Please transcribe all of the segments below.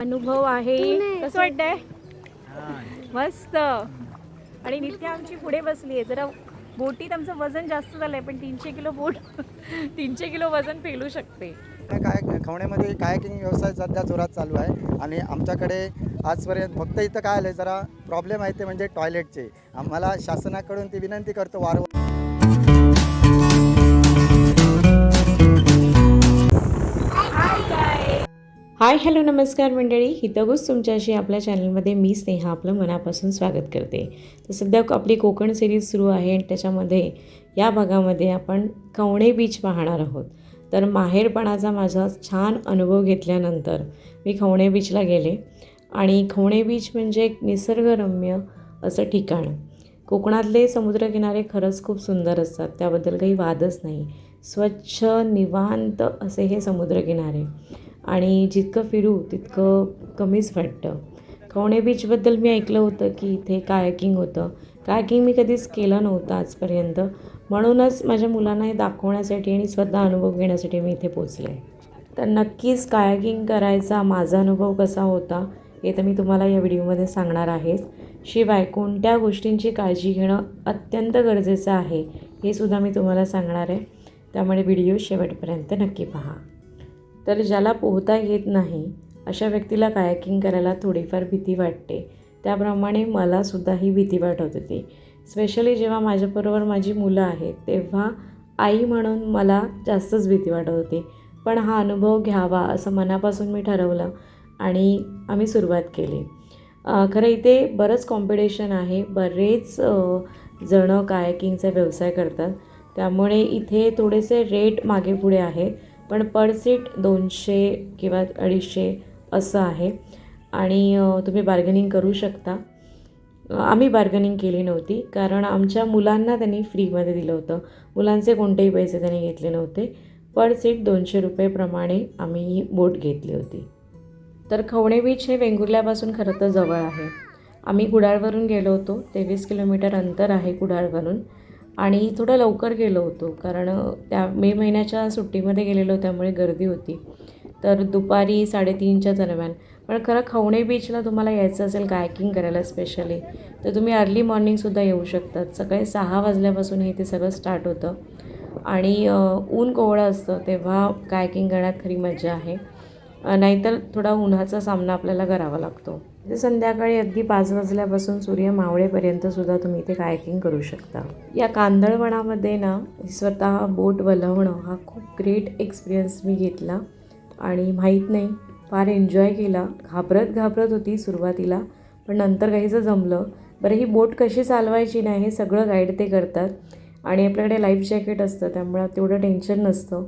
अनुभव आहे. कसं वाटतंय? मस्त. आणि नित्य आमची पुढे बसली आहे जरा बोटीत आमचं वजन जास्त झालंय पण तीनशे किलो बोट तीनशे किलो वजन पेलू शकते. काय खवण्यामध्ये कायाकिंग व्यवसाय सध्या जोरात चालू आहे. आणि आमच्याकडे आजपर्यंत फक्त इथं काय आलं जरा प्रॉब्लेम आहे ते म्हणजे टॉयलेटचे आम्हाला शासनाकडून ती विनंती करतो वारंवार. हाय हॅलो नमस्कार मंडळी. हितगुज तुमच्याशी आपल्या चॅनलमध्ये मी स्नेहा आपलं मनापासून स्वागत करते. तर सध्या आपली कोकण सिरीज सुरू आहे आणि त्याच्यामध्ये या भागामध्ये आपण कवणे बीच पाहणार आहोत. तर माहेरपणाचा माझा छान अनुभव घेतल्यानंतर मी खवणे बीचला गेले. आणि खवणे बीच म्हणजे एक निसर्गरम्य असं ठिकाण. कोकणातले समुद्रकिनारे खरंच खूप सुंदर असतात. त्याबद्दल काही वादच नाही. स्वच्छ निवांत असे हे समुद्रकिनारे. आणि जितकं फिरू तितकं कमीच वाटतं. खवणे बीचबद्दल मी ऐकलं होतं की इथे कायाकिंग होतं. कायाकिंग मी कधीच केलं नव्हतं आजपर्यंत. म्हणूनच माझ्या मुलांना हे दाखवण्यासाठी आणि स्वतः अनुभव घेण्यासाठी मी इथे पोचले. तर नक्कीच कायाकिंग करायचा माझा अनुभव कसा होता हे तर मी तुम्हाला या व्हिडिओमध्ये सांगणार आहेच. शिवाय कोणत्या गोष्टींची काळजी घेणं अत्यंत गरजेचं आहे हे सुद्धा मी तुम्हाला सांगणार आहे. त्यामुळे व्हिडिओ शेवटपर्यंत नक्की पहा. तर ज्याला पोहता येत नाही अशा व्यक्तीला कायाकिंग करायला थोडीफार भीती वाटते. त्याप्रमाणे मलासुद्धा ही भीती वाटत होती. स्पेशली जेव्हा माझ्याबरोबर माझी मुलं आहेत तेव्हा आई म्हणून मला जास्तच भीती वाटत होती. पण हा अनुभव घ्यावा असं मनापासून मी ठरवलं आणि आम्ही सुरुवात केली. खरं इथे बरंच कॉम्पिटिशन आहे. बरेच जणं कायाकिंगचा व्यवसाय करतात. त्यामुळे इथे थोडेसे रेट मागे पुढे आहेत. पण पर सीट दोनशे किंवा अडीचशे असं आहे. आणि तुम्ही बार्गनिंग करू शकता. आम्ही बार्गनिंग केली नव्हती. कारण आमच्या मुलांना त्यांनी फ्रीमध्ये दिलं होतं. मुलांचे कोणतेही पैसे त्यांनी घेतले नव्हते. पर सीट दोनशे रुपयेप्रमाणे आम्ही ही बोट घेतली होती. तर खवणे बीच हे वेंगुर्ल्यापासून खरं तर जवळ आहे. आम्ही कुडाळवरून गेलो होतो. तेवीस किलोमीटर अंतर आहे कुडाळवरून. आणि थोडं लवकर गेलो होतो कारण त्या मे महिन्याच्या सुट्टीमध्ये गेलेलो त्यामुळे गर्दी होती. तर दुपारी साडेतीनच्या दरम्यान. पण खरं खवणे बीचला तुम्हाला यायचं असेल कायकिंग करायला स्पेशली तर तुम्ही अर्ली मॉर्निंगसुद्धा येऊ शकतात. सकाळी सहा वाजल्यापासून हे ते सगळं स्टार्ट होतं. आणि ऊन कोवळं असतं तेव्हा कायकिंग करण्यात खरी मजा आहे. नाहीतर थोडा उन्हाचा सामना आपल्याला करावा लागतो. ते संध्याकाळी अगदी पाच वाजल्यापासून सूर्य मावळेपर्यंत सुद्धा तुम्ही इथे कायकिंग करू शकता. या कांदळवनामध्ये ना स्वतः बोट वलवणं हा खूप ग्रेट एक्सपिरियन्स मी घेतला. आणि माहीत नाही फार एन्जॉय केला. घाबरत घाबरत होती सुरुवातीला पण नंतर काहीचं जमलं. बरं ही बोट कशी चालवायची नाही हे सगळं गाईड ते करतात. आणि आपल्याकडे लाईफ जॅकेट असतं त्यामुळं तेवढं टेन्शन नसतं.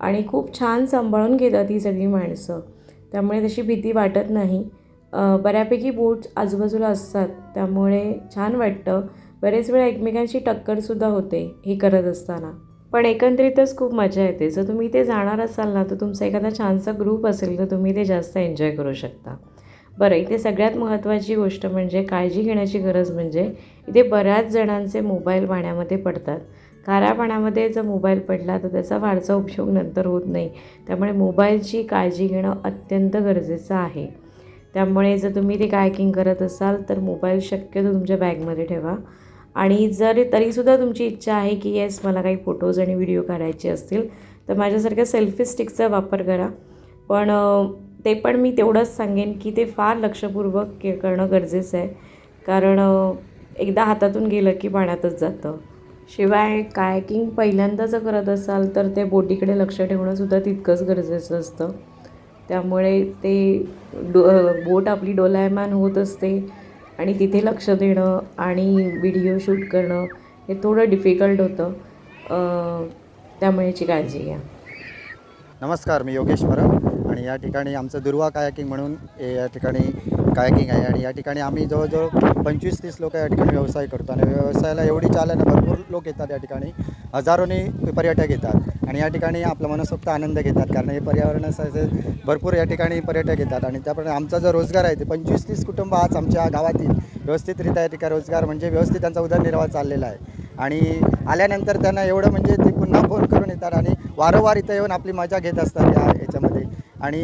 आणि खूप छान सांभाळून घेतात ही सगळी माणसं. त्यामुळे तशी भीती वाटत नाही. बऱ्यापैकी बोट्स आजूबाजूला असतात. त्यामुळे छान वाटतं. बरेच वेळा एकमेकांशी टक्करसुद्धा होते हे करत असताना. पण एकंदरीतच खूप मजा येते. जर तुम्ही इथे जाणार असाल ना तर तुमचा एखादा छानसा ग्रुप असेल तर तुम्ही ते जास्त एन्जॉय करू शकता. बरं इथे सगळ्यात महत्त्वाची गोष्ट म्हणजे काळजी घेण्याची गरज म्हणजे इथे बऱ्याच जणांचे मोबाईल पाण्यामध्ये पडतात. खाऱ्या पाण्यामध्ये जर मोबाईल पडला तर त्याचा फारसा उपयोग नंतर होत नाही. त्यामुळे मोबाईलची काळजी घेणं अत्यंत गरजेचं आहे. त्यामुळे जर तुम्ही ते कायकिंग करत असाल तर मोबाईल शक्यतो तुमच्या बॅगमध्ये ठेवा. आणि जर तरीसुद्धा तुमची इच्छा आहे की येस मला काही फोटोज आणि व्हिडिओ काढायचे असतील तर माझ्यासारख्या सेल्फी स्टिकचा वापर करा. पण ते पण मी तेवढंच सांगेन की ते फार लक्षपूर्वक के करणं गरजेचं आहे. कारण एकदा हातातून गेलं की पाण्यातच जातं. शिवाय कायकिंग पहिल्यांदा जर करत असाल तर ते बोटीकडे लक्ष ठेवणंसुद्धा तितकंच गरजेचं असतं. त्यामुळे ते डो बोट आपली डोलायमान होत असते आणि तिथे लक्ष देणं आणि व्हिडिओ शूट करणं हे थोडं डिफिकल्ट होतं. त्यामुळे याची काळजी घ्या. नमस्कार मी योगेश परब आणि या ठिकाणी आमचं दुर्वा कायाकिंग म्हणून या ठिकाणी कायाकिंग आहे आणि या ठिकाणी आम्ही जवळजवळ पंचवीस तीस लोक या ठिकाणी व्यवसाय करतो आणि व्यवसायाला एवढी चालना भरपूर लोक येतात या ठिकाणी. हजारोनी पर्यटक येतात आणि या ठिकाणी आपला मनसोक्त आनंद घेतात कारण हे पर्यावरणासाठी भरपूर या ठिकाणी पर्यटक येतात आणि त्याप्रमाणे आमचा जो रोजगार आहे ते पंचवीस तीस कुटुंब आज आमच्या गावातील व्यवस्थितरित्या या ठिकाणी रोजगार म्हणजे व्यवस्थित त्यांचा उदरनिर्वाह चाललेला आहे. आणि आल्यानंतर त्यांना एवढं म्हणजे ते पुन्हा फोन करून येतात आणि वारंवार इथं येऊन आपली मजा घेत असतात या याच्यामध्ये. आणि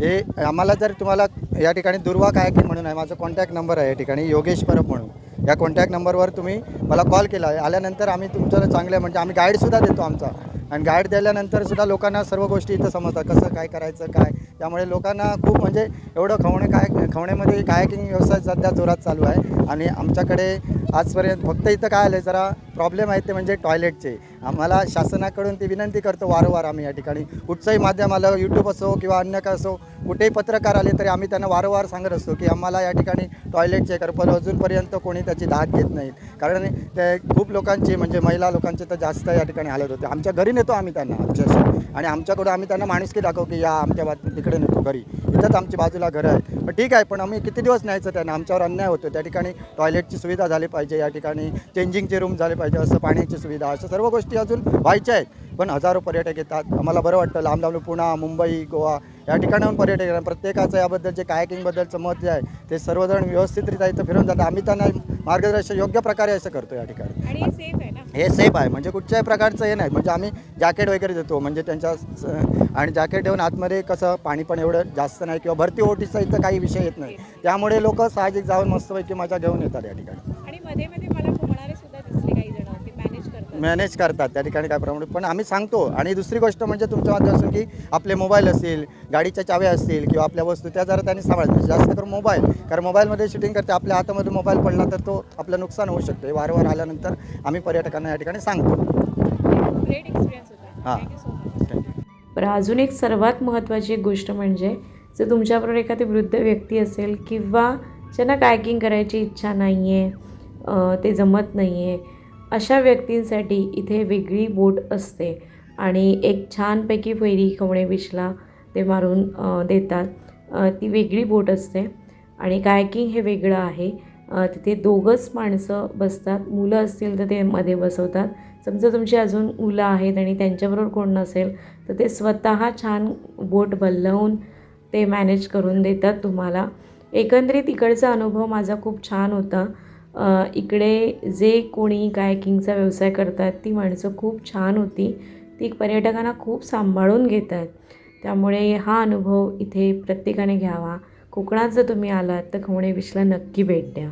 हे आम्हाला जर तुम्हाला या ठिकाणी दुर्वा कायाकिंग म्हणून आहे. माझा कॉन्टॅक्ट नंबर आहे या ठिकाणी. योगेश परब म्हणून. या कॉन्टॅक्ट नंबरवर तुम्ही मला कॉल केला. आहे आल्यानंतर आम्ही तुमचं चांगलं म्हणजे आम्ही गाईडसुद्धा देतो आमचा. आणि गाईड दिल्यानंतर सुद्धा लोकांना सर्व गोष्टी इथं समजतात. कसं काय करायचं काय? त्यामुळे लोकांना खूप म्हणजे एवढं खवणे काय खवण्यामध्ये कायाकिंग व्यवसाय सध्या जोरात चालू आहे. आणि आमच्याकडे आजपर्यंत फक्त इथं काय आलं जरा प्रॉब्लेम आहेत ते म्हणजे टॉयलेटचे आम्हाला शासनाकडून ती विनंती करतो वारंवार आम्ही या ठिकाणी. कुठचंही माध्यम आलं यूट्यूब असो किंवा अन्य काय असो कुठेही पत्रकार आले तरी आम्ही त्यांना वारंवार सांगत असतो की आम्हाला या ठिकाणी टॉयलेटचे कर. पण अजूनपर्यंत कोणी त्याची दाद घेत नाहीत कारण ते खूप लोकांची म्हणजे महिला लोकांचे तर जास्त या ठिकाणी हालत होते. आमच्या घरी नेतो आम्ही त्यांना अक्षरशः आणि आमच्याकडून आम्ही त्यांना माणुसकी दाखव की या आमच्या बात तिकडे नेतो घरी. तिथंच आमची बाजूला घरं आहे पण ठीक आहे पण आम्ही किती दिवस न्यायचं त्यांना? आमच्यावर अन्याय होतो त्या ठिकाणी टॉयलेटची सुविधा झाली पाहिजे या ठिकाणी चेंजिंगचे रूम झाले पाहिजे असं पाण्याची सुविधा अशा सर्व गोष्टी अजून व्हायच्या आहेत. पण हजारो पर्यटक येतात. आम्हाला बरं वाटतं लांब लांब पुणा मुंबई गोवा या ठिकाणाहून पर्यटक येतात. प्रत्येकाचं याबद्दल जे कायकिंगबद्दलचं मत जे आहे ते सर्वजण व्यवस्थितरित्या इथं फिरून जातात. आम्ही त्यांना मार्गदर्शन योग्य प्रकारे असं करतो या ठिकाणी. आणि सेफ आहे. हे सेफ आहे. म्हणजे कुठच्याही प्रकारचं हे नाही. म्हणजे आम्ही जॅकेट वगैरे देतो. म्हणजे त्यांच्या आणि जॅकेट ठेवून आतमध्ये कसं पाणी पण एवढं जास्त नाही किंवा भरती ओटीचा इथं काही विषय येत नाही. त्यामुळे लोक साहजिक जाऊन मस्तपैकी मजा घेऊन येतात या ठिकाणी आणि मध्ये मध्ये मला पोहणारे सुद्धा दिसले काही जण ते मॅनेज करतात त्या ठिकाणी काय प्रमाणे पण आम्ही सांगतो. आणि दुसरी गोष्ट म्हणजे तुमच्या माध्यमातून की आपले मोबाईल असतील गाडीच्या चाव्या असतील किंवा आपल्या वस्तू त्या जरा त्यांनी सांभाळायचं म्हणजे जास्त करून मोबाईल कारण मोबाईलमध्ये शूटिंग करते आपल्या हातामध्ये मोबाईल पडला तर तो आपलं नुकसान होऊ शकतो. हे वारंवार आल्यानंतर आम्ही पर्यटकांना या ठिकाणी सांगतो. ग्रेट एक्सपिरियन्स होता. हां. थँक्यू सो मच थँक्यू बरं अजून एक सर्वात महत्त्वाची एक गोष्ट म्हणजे जर तुमच्याबरोबर एखादी वृद्ध व्यक्ती असेल किंवा ज्यांना कायकिंग करायची इच्छा नाही आहे ते जमत नाही आहे अशा व्यक्तींसाठी इथे वेगळी बोट असते आणि एक छानपैकी फेरी खवणे बीचला ते मारून देतात. ती वेगळी बोट असते आणि कायकिंग हे वेगळं आहे. तिथे दोघंच माणसं बसतात. मुलं असतील तर ते मध्ये बसवतात. समजा तुमची अजून मुलं आहेत आणि त्यांच्याबरोबर कोण नसेल तर ते स्वतः छान बोट बल्लवून ते मॅनेज करून देतात तुम्हाला. एकंदरीत इकडचा अनुभव माझा खूप छान होता. इकडे जे कोणी कायकिंगचा व्यवसाय करतात ती माणसं खूप छान होती. ती पर्यटकांना खूप सांभाळून घेत आहेत त्यामुळे हा अनुभव इथे प्रत्येकाने घ्यावा. कोकणात जर तुम्ही आलात तर खवणे बीचला नक्की भेट द्या.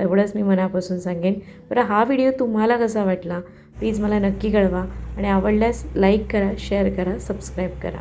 एवढंच मी मनापासून सांगेन. बरं हा व्हिडिओ तुम्हाला कसा वाटला? प्लीज मला नक्की कळवा. आणि आवडल्यास लाईक करा शेअर करा सबस्क्राईब करा.